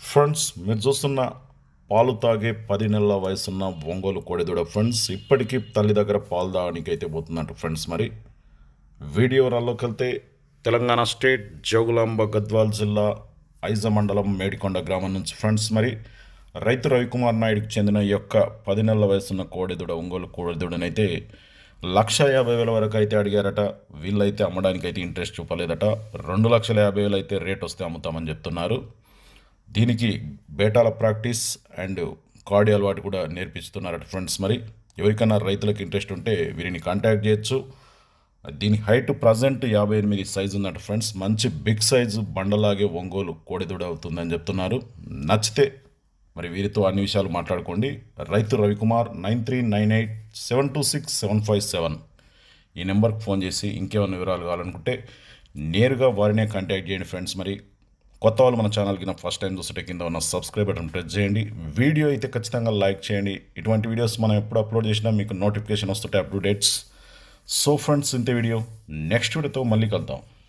Friends మీరు చూస్తున్న పాలు తాగే పది నెలల వయసున్న ఒంగోలు కోడిదూడ ఫ్రెండ్స్ ఇప్పటికీ తల్లి దగ్గర పాలు తాగడానికి అయితే పోతుందంట ఫ్రెండ్స్ మరి. వీడియో రాల్లోకి వెళ్తే తెలంగాణ స్టేట్ జోగులాంబ గద్వాల్ జిల్లా ఐజ మండలం మేడికొండ గ్రామం నుంచి ఫ్రెండ్స్ మరి. రైతు రవికుమార్ నాయుడుకి చెందిన ఈ యొక్క పది నెలల వయసున్న కోడెదూడ ఒంగోలు కోడెదూడనైతే లక్ష యాభై వేల వరకు అయితే అడిగారట. వీళ్ళైతే అమ్మడానికి అయితే ఇంట్రెస్ట్ చూపలేదట. రెండు లక్షల యాభై వేలు అయితే రేట్ వస్తే అమ్ముతామని చెప్తున్నారు. దీనికి బేటాల ప్రాక్టీస్ అండ్ కార్డి అలవాటు కూడా నేర్పిస్తున్నారట ఫ్రెండ్స్. మరి ఎవరికైనా రైతులకు ఇంట్రెస్ట్ ఉంటే వీరిని కాంటాక్ట్ చేయొచ్చు. దీని హైట్ ప్రజెంట్ యాభై ఎనిమిది సైజు ఉందట ఫ్రెండ్స్. మంచి బిగ్ సైజు బండలాగే ఒంగోలు కోడిదూడ అవుతుందని చెప్తున్నారు. నచ్చితే మరి వీరితో అన్ని విషయాలు మాట్లాడుకోండి. రైతు Ravikumar nine three nine eight seven two six seven five seven. ఈ నెంబర్కి ఫోన్ చేసి ఇంకేమైనా వివరాలు కావాలనుకుంటే నేరుగా వారినే కాంటాక్ట్ చేయండి ఫ్రెండ్స్. మరి కొత్త వాళ్ళు మన ఛానల్కి నా ఫస్ట్ టైం చూస్తుంటే కింద ఉన్న సబ్స్క్రైబ్ బటన్ ప్రెస్ చేయండి. వీడియో అయితే ఖచ్చితంగా లైక్ చేయండి. ఇటువంటి వీడియోస్ మనం ఎప్పుడు అప్లోడ్ చేసినా మీకు నోటిఫికేషన్ వస్తుంటే అప్డేట్స్ సో ఫ్రెండ్స్ ఇంతే వీడియో నెక్స్ట్ వీడియోతో మళ్ళీ కలుద్దాం.